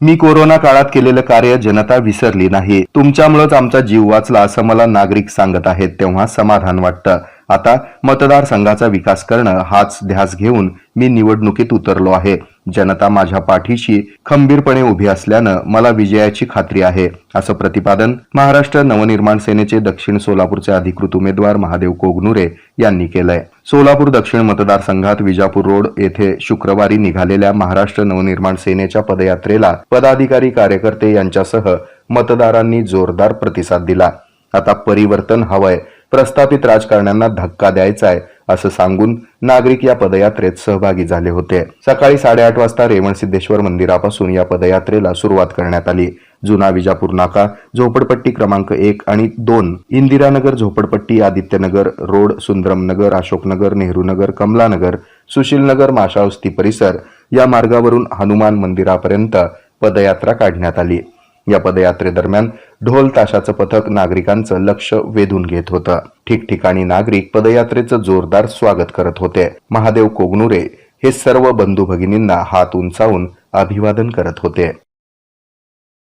मी corona काळात केलेलं कार्य जनता विसरली नाही. तुमच्यामुळेच आमचा जीव वाचला असं मला नागरिक सांगत आहेत तेव्हा समाधान वाटतं. आता मतदारसंघाचा विकास करणं हाच ध्यास घेऊन मी निवडणुकीत उतरलो आहे. जनता माझ्या पाठीशी खंबीरपणे उभी असल्यानं मला विजयाची खात्री आहे असं प्रतिपादन महाराष्ट्र नवनिर्माण सेनेचे दक्षिण सोलापूरचे अधिकृत उमेदवार महादेव कोगनुरे यांनी केलंय. सोलापूर दक्षिण मतदारसंघात विजापूर रोड येथे शुक्रवारी निघालेल्या महाराष्ट्र नवनिर्माण सेनेच्या पदयात्रेला पदाधिकारी कार्यकर्ते यांच्यासह मतदारांनी जोरदार प्रतिसाद दिला. आता परिवर्तन हवंय. प्रस्थापित राजकारण्यांना धक्का द्यायचा आहे असं सांगून नागरिक या पदयात्रेत सहभागी झाले होते. सकाळी साडेआठ वाजता रेवण सिद्धेश्वर मंदिरापासून या पदयात्रेला सुरुवात करण्यात आली. जुना विजापूर नाका झोपडपट्टी क्रमांक एक आणि दोन इंदिरानगर झोपडपट्टी आदित्यनगर रोड सुंदरमनगर अशोकनगर नेहरूनगर कमलानगर सुशीलनगर माशावस्ती परिसर या मार्गावरून हनुमान मंदिरापर्यंत पदयात्रा काढण्यात आली. या पदयात्रेदरम्यान ढोल ताशाचं पथक नागरिकांचं लक्ष वेधून घेत होतं. ठिकठिकाणी नागरिक पदयात्रेचं जोरदार स्वागत करत होते. महादेव कोगनुरे हे सर्व बंधू भगिनींना हात उंचावून अभिवादन करत होते.